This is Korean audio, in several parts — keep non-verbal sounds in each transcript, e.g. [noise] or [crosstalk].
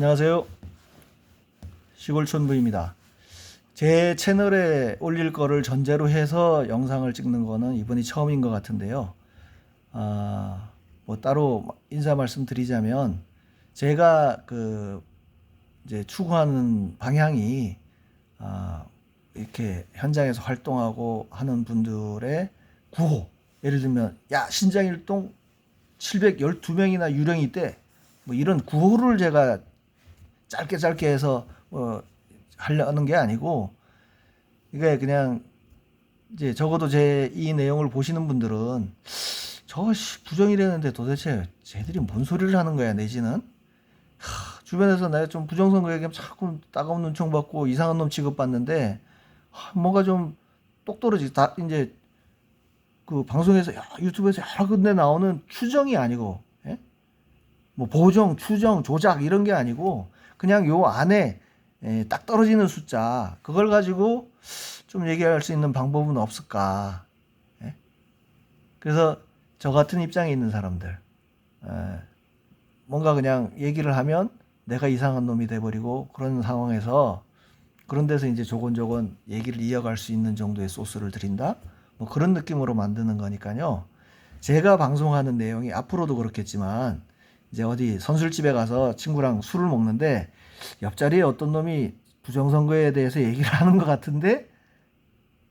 안녕하세요. 시골촌부입니다. 제 채널에 올릴 거를 전제로 해서 영상을 찍는 거는 이번이 처음인 것 같은데요. 아, 뭐 따로 인사 말씀 드리자면 제가 그 이제 추구하는 방향이 아, 이렇게 현장에서 활동하고 하는 분들의 구호. 예를 들면 야 신장일동 712명이나 유령이 있대. 뭐 이런 구호를 제가 짧게 짧게 해서 어, 하려는 게 아니고 이게 그냥 이제 적어도 제 이 내용을 보시는 분들은 저 씨, 부정이라는데 도대체 쟤들이 뭔 소리를 하는 거야 내지는 하, 주변에서 내가 좀 부정선거 얘기하면 자꾸 따가운 눈총 받고 이상한 놈 취급받는데 하, 뭔가 좀 똑떨어지 다 이제 그 방송에서 야, 유튜브에서 여러 군데 나오는 추정이 아니고 예? 뭐 보정, 추정, 조작 이런 게 아니고 그냥 요 안에 예, 딱 떨어지는 숫자 그걸 가지고 좀 얘기할 수 있는 방법은 없을까? 예? 그래서 저 같은 입장에 있는 사람들 예, 뭔가 그냥 얘기를 하면 내가 이상한 놈이 돼버리고 그런 상황에서 그런 데서 이제 조곤조곤 얘기를 이어갈 수 있는 정도의 소스를 드린다. 뭐 그런 느낌으로 만드는 거니까요. 제가 방송하는 내용이 앞으로도 그렇겠지만 이제 어디 선술집에 가서 친구랑 술을 먹는데 옆자리에 어떤 놈이 부정선거에 대해서 얘기를 하는 것 같은데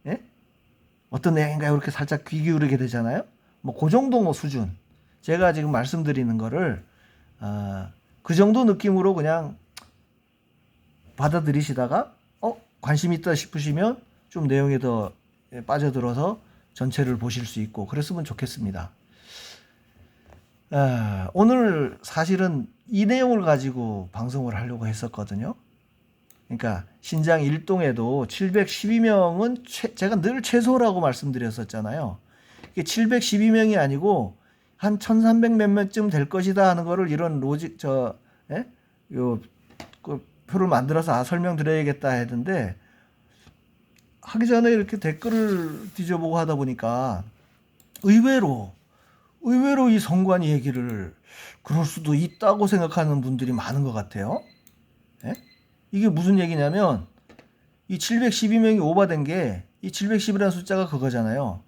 예? 어떤 내용인가요? 이렇게 살짝 귀 기울이게 되잖아요. 뭐 그 정도 뭐 수준. 제가 지금 말씀드리는 거를 아, 그 정도 느낌으로 그냥 받아들이시다가 어 관심 있다 싶으시면 좀 내용에 더 빠져들어서 전체를 보실 수 있고 그랬으면 좋겠습니다. 아, 오늘 사실은 이 내용을 가지고 방송을 하려고 했었거든요. 그러니까 신장 일동에도 712명은 최, 제가 늘 최소라고 말씀드렸었잖아요. 이게 712명이 아니고 한 1300몇 명쯤 될 것이다 하는 거를 이런 로직 저 예? 요 그 표를 만들어서 아 설명드려야겠다 했는데 하기 전에 이렇게 댓글을 뒤져보고 하다 보니까 의외로 의외로 이 성관이 얘기를 그럴 수도 있다고 생각하는 분들이 많은 것 같아요. 예? 이게 무슨 얘기냐면 이 712명이 오바된 게 이 710이라는 숫자가 그거잖아요.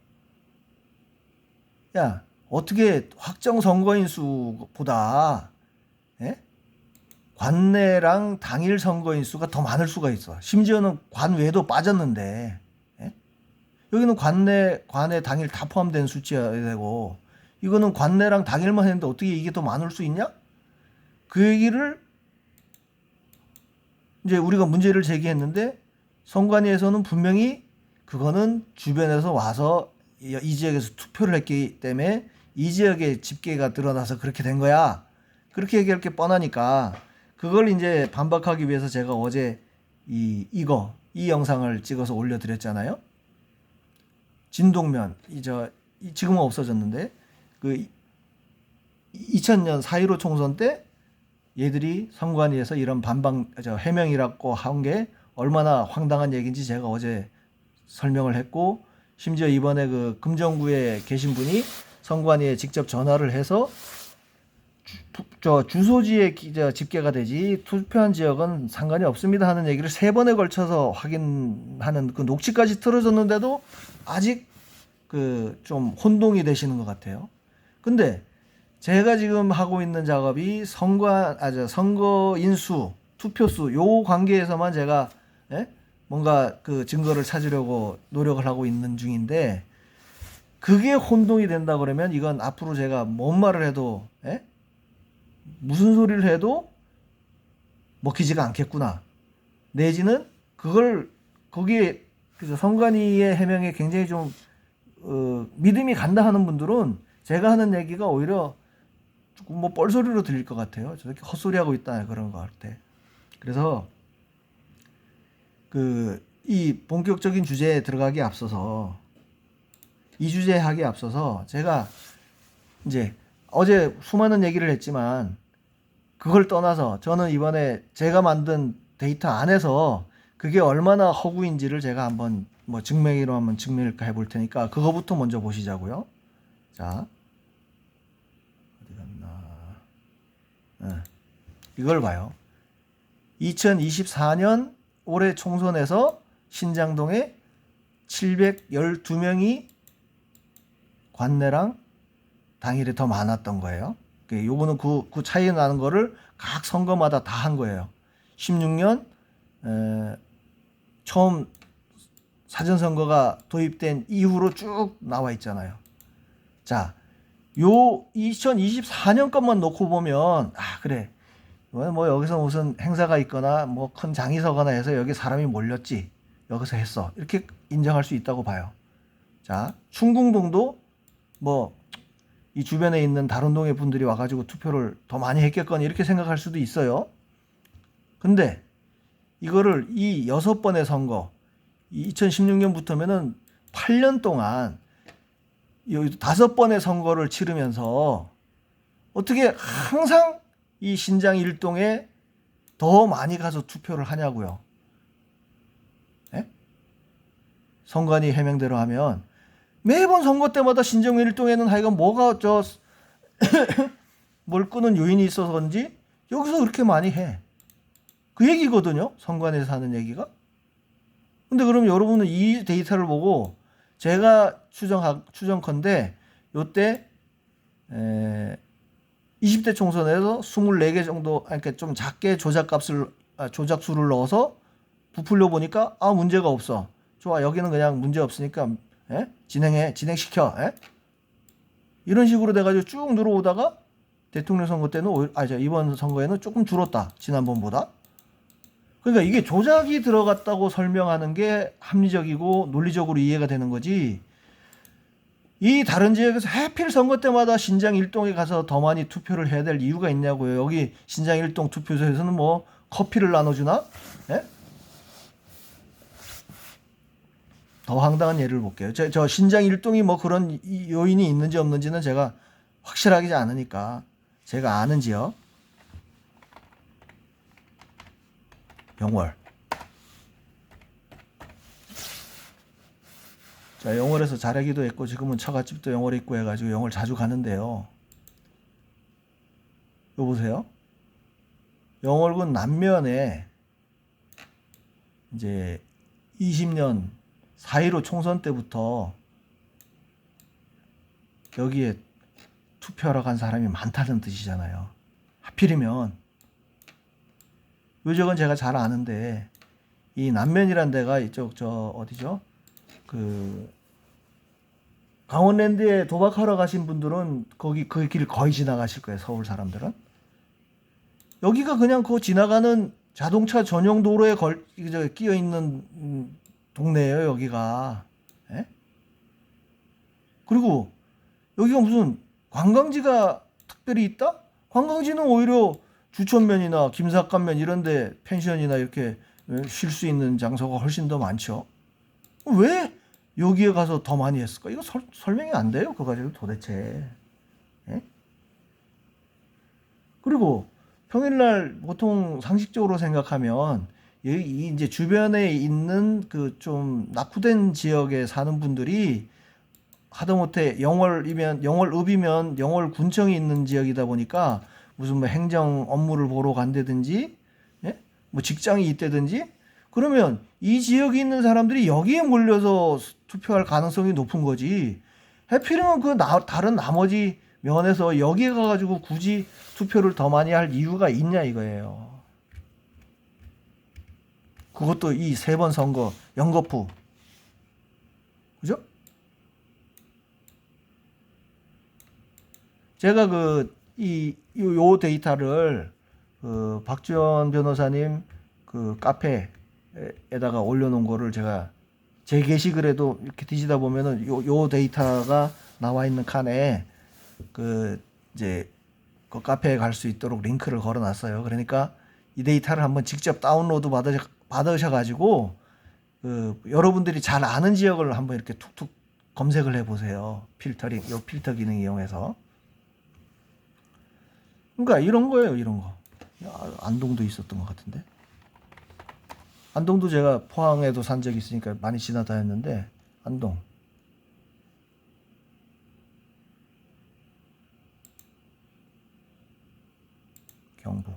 야 어떻게 확정 선거인 수보다 예? 관내랑 당일 선거인 수가 더 많을 수가 있어. 심지어는 관외도 빠졌는데 예? 여기는 관내 관내 당일 다 포함된 수치여야 되고 이거는 관내랑 당일만 했는데 어떻게 이게 더 많을 수 있냐? 그 얘기를 이제 우리가 문제를 제기했는데 선관위에서는 분명히 그거는 주변에서 와서 이이 지역에서 투표를 했기 때문에 이 지역의 집계가 드러나서 그렇게 된 거야. 그렇게 얘기할 게 뻔하니까 그걸 이제 반박하기 위해서 제가 어제 이 이거 이 영상을 찍어서 올려드렸잖아요. 진동면 이 저 지금은 없어졌는데 그 2000년 4.15 총선 때 얘들이 선관위에서 이런 반박 저 해명이라고 한 게 얼마나 황당한 얘기인지 제가 어제 설명을 했고 심지어 이번에 그 금정구에 계신 분이 선관위에 직접 전화를 해서 주, 저 주소지에 기- 저 집계가 되지 투표한 지역은 상관이 없습니다 하는 얘기를 세 번에 걸쳐서 확인하는 그 녹취까지 틀어졌는데도 아직 그 좀 혼동이 되시는 것 같아요. 근데 제가 지금 하고 있는 작업이 선거 아저 선거 인수 투표수 요 관계에서만 제가 예? 뭔가 그 증거를 찾으려고 노력을 하고 있는 중인데 그게 혼동이 된다 그러면 이건 앞으로 제가 뭔 말을 해도 예? 무슨 소리를 해도 먹히지가 않겠구나. 내지는 그걸 거기에 그죠 선관위의 해명에 굉장히 좀 어, 믿음이 간다 하는 분들은 제가 하는 얘기가 오히려 조금 뭐 뻘소리로 들릴 것 같아요. 저렇게 헛소리 하고 있다 그런 것 같아. 그래서 그 이 본격적인 주제에 들어가기 앞서서 이 주제에 하기 앞서서 제가 이제 어제 수많은 얘기를 했지만 그걸 떠나서 저는 이번에 제가 만든 데이터 안에서 그게 얼마나 허구인지를 제가 한번 뭐 증명으로 한번 증명을 해볼 테니까 그거부터 먼저 보시자고요. 자 어디 갔나? 예. 이걸 봐요. 2024년 올해 총선에서 신장동에 712명이 관내랑 당일에 더 많았던 거예요. 그 요거는 그, 그 차이 나는 거를 각 선거마다 다 한 거예요. 16년 에, 처음 사전선거가 도입된 이후로 쭉 나와 있잖아요. 자, 요 2024년 것만 놓고 보면 아 그래 이거는 뭐 여기서 무슨 행사가 있거나 뭐 큰 장이 서거나 해서 여기 사람이 몰렸지 여기서 했어 이렇게 인정할 수 있다고 봐요. 자 충궁동도 뭐 이 주변에 있는 다른 동의 분들이 와가지고 투표를 더 많이 했겠거니 이렇게 생각할 수도 있어요. 근데 이거를 이 여섯 번의 선거 2016년부터면은 8년 동안 이 다섯 번의 선거를 치르면서 어떻게 항상 이 신장 일동에 더 많이 가서 투표를 하냐고요. 예? 선관위 해명대로 하면 매번 선거 때마다 신정 일동에는 하여간 뭐가 저 [coughs] 뭘 끄는 요인이 있어서 그런지 여기서 그렇게 많이 해. 그 얘기거든요. 선관위에서 하는 얘기가. 근데 그럼 여러분은 이 데이터를 보고 제가 추정 추정컨대 요때 에 20대 총선에서 24개 정도 아, 그러니까 좀 작게 조작값을 아, 조작수를 넣어서 부풀려 보니까 아 문제가 없어. 좋아 여기는 그냥 문제 없으니까 에? 진행해 진행시켜. 에? 이런 식으로 돼가지고 쭉 늘어오다가 대통령 선거 때는 아저 이번 선거에는 조금 줄었다 지난번보다. 그러니까 이게 조작이 들어갔다고 설명하는 게 합리적이고 논리적으로 이해가 되는 거지. 이 다른 지역에서 해필 선거 때마다 신장 일동에 가서 더 많이 투표를 해야 될 이유가 있냐고요. 여기 신장 일동 투표소에서는 뭐 커피를 나눠주나? 예? 더 황당한 예를 볼게요. 저, 저 신장 일동이 뭐 그런 이- 요인이 있는지 없는지는 제가 확실하지 않으니까 제가 아는 지역 영월. 자, 영월에서 잘하기도 했고 지금은 처갓집도 영월에 있고 해가지고 영월 자주 가는데요. 이거 보세요. 영월군 남면에 이제 20년 4.15 총선 때부터 여기에 투표하러 간 사람이 많다는 뜻이잖아요. 하필이면 요 지역은 제가 잘 아는데 이 남면이란 데가 이쪽 저 어디죠? 그 강원랜드에 도박하러 가신 분들은 거기 그 길 거의 지나가실 거예요. 서울 사람들은. 여기가 그냥 그 지나가는 자동차 전용 도로에 걸 저, 끼어 있는 음, 동네예요. 여기가. 예? 그리고 여기가 무슨 관광지가 특별히 있다? 관광지는 오히려 주천면이나 김삿간면 이런데 펜션이나 이렇게 쉴 수 있는 장소가 훨씬 더 많죠. 왜 여기에 가서 더 많이 했을까? 이거 설, 설명이 안 돼요. 그거 가지고 도대체. 예? 그리고 평일날 보통 상식적으로 생각하면 이, 이 이제 주변에 있는 그 좀 낙후된 지역에 사는 분들이 하다못해 영월이면 영월읍이면 영월 군청이 있는 지역이다 보니까 무슨 뭐 행정 업무를 보러 간다든지 예? 뭐 직장이 있다든지 그러면 이 지역에 있는 사람들이 여기에 몰려서 투표할 가능성이 높은 거지. 해필이면 그 나, 다른 나머지 면에서 여기에 가가지고 굳이 투표를 더 많이 할 이유가 있냐 이거예요. 그것도 이 세 번 선거 연거푸. 그죠? 제가 그, 이, 요, 요 데이터를 그 박지원 변호사님 그 카페에다가 올려놓은 거를 제가 제 게시글에도 이렇게 뒤지다 보면은 요, 요 데이터가 나와 있는 칸에 그 이제 그 카페에 갈 수 있도록 링크를 걸어놨어요. 그러니까 이 데이터를 한번 직접 다운로드 받으, 받으셔가지고 그 여러분들이 잘 아는 지역을 한번 이렇게 툭툭 검색을 해보세요. 필터링, 요 필터 기능 이용해서. 그러니까 이런 거예요, 이런 거. 야, 안동도 있었던 것 같은데. 안동도 제가 포항에도 산 적이 있으니까 많이 지나다녔는데 안동. 경북.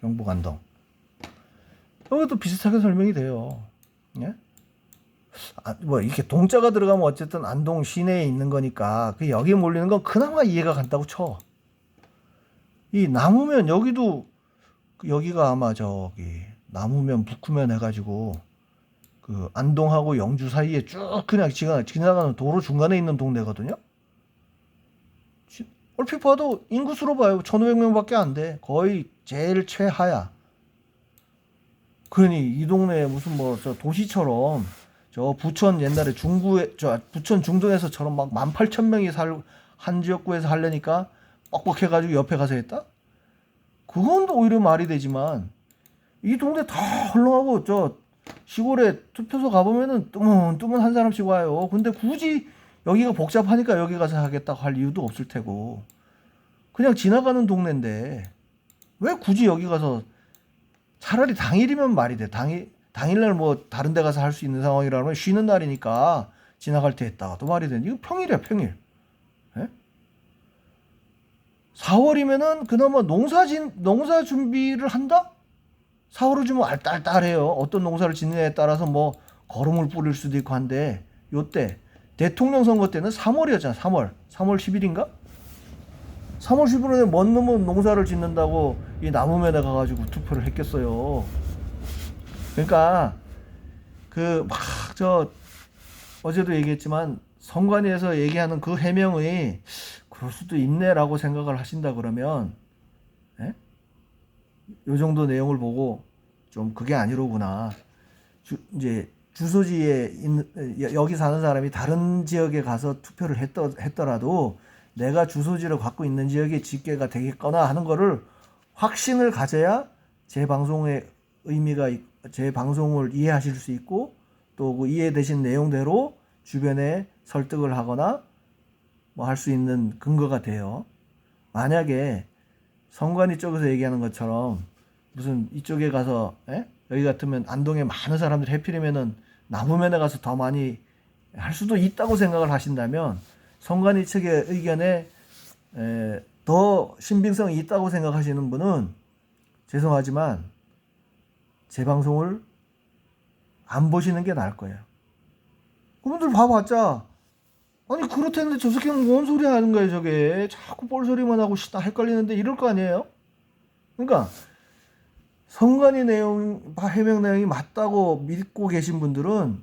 경북 안동. 이것도 비슷하게 설명이 돼요. 예? 아, 뭐 이렇게 동자가 들어가면 어쨌든 안동 시내에 있는 거니까 그 여기에 몰리는 건 그나마 이해가 간다고 쳐. 이 남으면 여기도 그 여기가 아마 저기 남으면 북구면 해가지고 그 안동하고 영주 사이에 쭉 그냥 지나, 지나가는 도로 중간에 있는 동네거든요. 지- 얼핏 봐도 인구수로 봐요. 1,500명밖에 안 돼. 거의 제일 최하야. 그러니 이 동네에 무슨 뭐저 도시처럼 저 부천 옛날에 중구에 저 부천 중동에서처럼 막 18,000명이 살 한 지역구에서 하려니까 뻑뻑해 가지고 옆에 가서 했다? 그건 또 오히려 말이 되지만 이 동네 다 헐렁하고 저 시골에 투표소 가보면은 뜨문뜨문 한 사람씩 와요. 근데 굳이 여기가 복잡하니까 여기 가서 하겠다고 할 이유도 없을 테고 그냥 지나가는 동네인데 왜 굳이 여기 가서 차라리 당일이면 말이 돼. 당일 당일날 뭐 다른 데 가서 할 수 있는 상황이라면 쉬는 날이니까 지나갈 때 했다가 또 말이 되는데 이거 평일이야 평일. 예? 4월이면은 그나마 농사진 농사 준비를 한다? 4월을 좀 알딸딸해요. 어떤 농사를 짓느냐에 따라서 뭐 거름을 뿌릴 수도 있고 한데 요때 대통령 선거 때는 3월이었잖아. 3월. 3월 10일인가? 3월 10일에 먼 놈은 농사를 짓는다고 이 나무면에 가가지고 투표를 했겠어요. 그러니까 그 막 저 어제도 얘기했지만 선관위에서 얘기하는 그 해명이 그럴 수도 있네라고 생각을 하신다 그러면 예? 요 정도 내용을 보고 좀 그게 아니로구나. 주, 이제 주소지에 있는 여- 여기 사는 사람이 다른 지역에 가서 투표를 했더, 했더라도 내가 주소지를 갖고 있는 지역에 집계가 되겠거나 하는 거를 확신을 가져야 제 방송의 의미가 있- 제 방송을 이해하실 수 있고 또 그 이해되신 내용대로 주변에 설득을 하거나 뭐 할 수 있는 근거가 돼요. 만약에 선관위 쪽에서 얘기하는 것처럼 무슨 이쪽에 가서 예? 여기 같으면 안동에 많은 사람들이 해필이면은 남우면에 가서 더 많이 할 수도 있다고 생각을 하신다면 선관위 측의 의견에 에, 더 신빙성이 있다고 생각하시는 분은 죄송하지만 제 방송을 안 보시는 게 나을 거예요. 그분들 봐봤자 아니 그렇다는데 저 새끼는 뭔 소리 하는 거예요 저게 자꾸 뻘소리만 하고 씨다 헷갈리는데 이럴 거 아니에요? 그러니까 선관위 내용 해명 내용이 맞다고 믿고 계신 분들은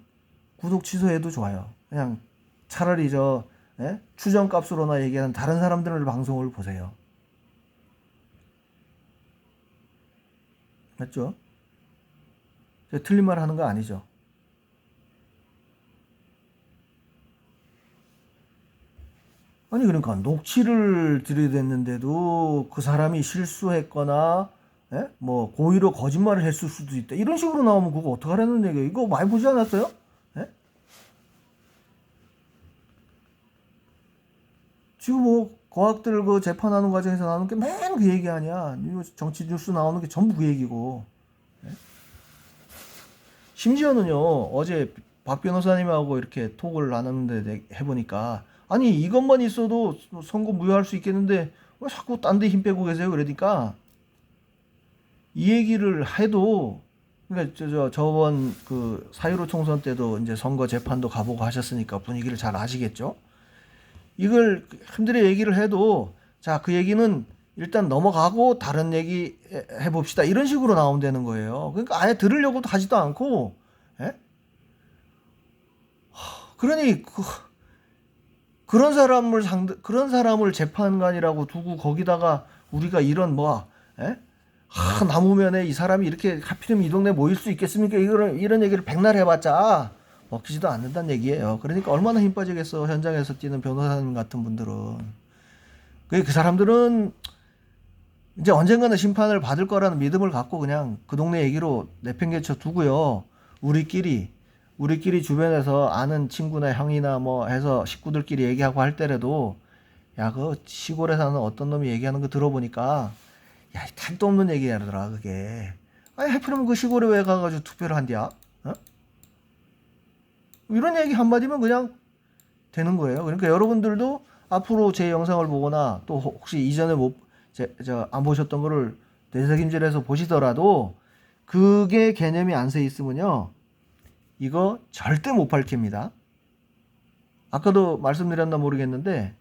구독 취소해도 좋아요. 그냥 차라리 저 예? 추정 값으로나 얘기하는 다른 사람들의 방송을 보세요. 맞죠? 틀린 말 하는 거 아니죠? 아니 그러니까 녹취를 들이댔는데도 그 사람이 실수했거나 예? 뭐 고의로 거짓말을 했을 수도 있다 이런 식으로 나오면 그거 어떡하라는 얘기예요 이거 많이 보지 않았어요? 예? 지금 뭐 과학들 그 재판하는 과정에서 나오는 게 맨 그 얘기 아니야 정치 뉴스 나오는 게 전부 그 얘기고 예? 심지어는요 어제 박 변호사님하고 이렇게 톡을 나눴는데 내- 해보니까 아니 이것만 있어도 선거 무효할 수 있겠는데 왜 자꾸 딴 데 힘 빼고 계세요? 그러니까 이 얘기를 해도 그러니까 저, 저 저번 그 사유로 총선 때도 이제 선거 재판도 가보고 하셨으니까 분위기를 잘 아시겠죠? 이걸 힘들게 얘기를 해도 자 그 얘기는 일단 넘어가고 다른 얘기 해- 해봅시다 이런 식으로 되는 거예요 그러니까 아예 들으려고도 하지도 않고 예? 하, 그러니 그, 그런 사람을 상대 그런 사람을 재판관이라고 두고 거기다가 우리가 이런 뭐 예? 하, 남으면에 이 사람이 이렇게 하필이면 이 동네 모일 수 있겠습니까? 이런 이런 얘기를 백날 해봤자 먹히지도 않는다는 얘기예요. 그러니까 얼마나 힘 빠지겠어 현장에서 뛰는 변호사님 같은 분들은 그, 그 사람들은 이제 언젠가는 심판을 받을 거라는 믿음을 갖고 그냥 그 동네 얘기로 내팽개쳐 두고요. 우리끼리 우리끼리 주변에서 아는 친구나 형이나 뭐 해서 식구들끼리 얘기하고 할 때라도 야 그 시골에 사는 어떤 놈이 얘기하는 거 들어보니까 야 탈도 없는 얘기하더라 그게 아니 해프면 그 시골에 왜 가가지고 투표를 한디야 어? 이런 얘기 한마디면 그냥 되는 거예요 그러니까 여러분들도 앞으로 제 영상을 보거나 또 혹시 이전에 못 저 안 보셨던 거를 대석임질에서 보시더라도 그게 개념이 안서 있으면요. 이거 절대 못 밝힙니다. 아까도 말씀드렸나 모르겠는데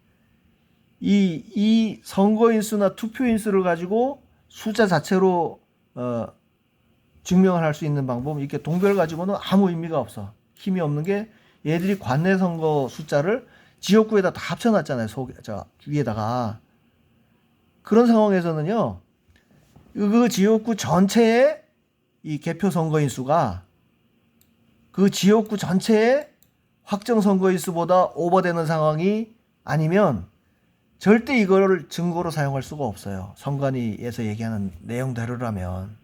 이, 이 선거인수나 투표인수를 가지고 숫자 자체로 어, 증명을 할 수 있는 방법 이렇게 동별 가지고는 아무 의미가 없어 힘이 없는 게 얘들이 관내 선거 숫자를 지역구에다 다 합쳐놨잖아요 속, 저 위에다가 그런 상황에서는요 그 지역구 전체의 이 개표 선거인 수가 그 지역구 전체의 확정 선거인 수보다 오버되는 상황이 아니면 절대 이거를 증거로 사용할 수가 없어요. 선관위에서 얘기하는 내용대로라면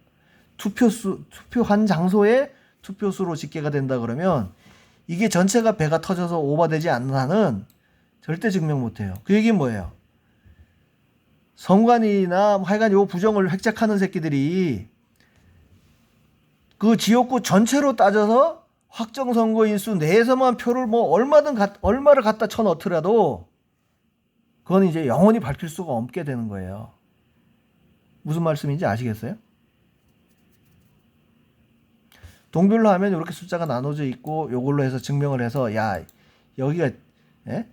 투표수 투표한 장소에 투표수로 집계가 된다 그러면 이게 전체가 배가 터져서 오버되지 않는 한은 절대 증명 못해요. 그 얘기는 뭐예요? 선관위나 뭐 하여간 요 부정을 획책하는 새끼들이 그 지역구 전체로 따져서 확정 선거 인 수 내에서만 표를 뭐 얼마든 갖- 얼마를 갖다 쳐 넣더라도 그건 이제 영원히 밝힐 수가 없게 되는 거예요. 무슨 말씀인지 아시겠어요? 동별로 하면 이렇게 숫자가 나눠져 있고 요걸로 해서 증명을 해서 야 여기가 예?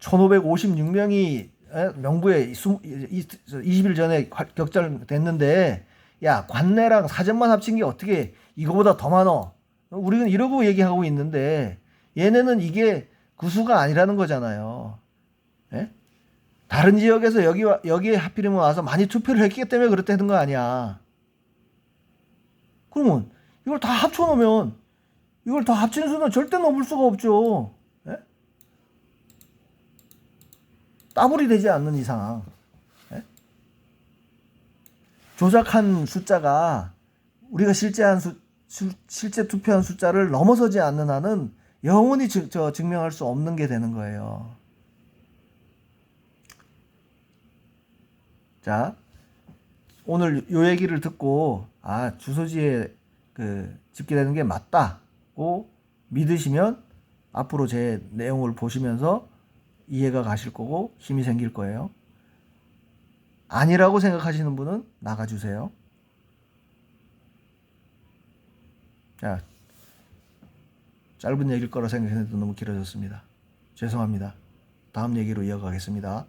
1556명이 예? 명부에 20일 전에 격절됐는데 야 관내랑 사전만 합친 게 어떻게 이거보다 더 많어 우리는 이러고 얘기하고 있는데 얘네는 이게 그 수가 아니라는 거잖아요 예? 다른 지역에서 여기 와- 여기에 하필이면 와서 많이 투표를 했기 때문에 그렇다는 거 아니야 그러면 이걸 다 합쳐놓으면 이걸 다 합친 수는 절대 넘을 수가 없죠. 예? 따블이 되지 않는 이상 예? 조작한 숫자가 우리가 실제 한 수, 수- 실제 투표한 숫자를 넘어서지 않는 한은 영원히 증, 저, 증명할 수 없는 게 되는 거예요. 자, 오늘 요 얘기를 듣고 아 주소지에 그 집계되는 게 맞다고 믿으시면 앞으로 제 내용을 보시면서 이해가 가실 거고 힘이 생길 거예요. 아니라고 생각하시는 분은 나가주세요. 자, 짧은 얘기일 거라 생각했는데 너무 길어졌습니다. 죄송합니다. 다음 얘기로 이어가겠습니다.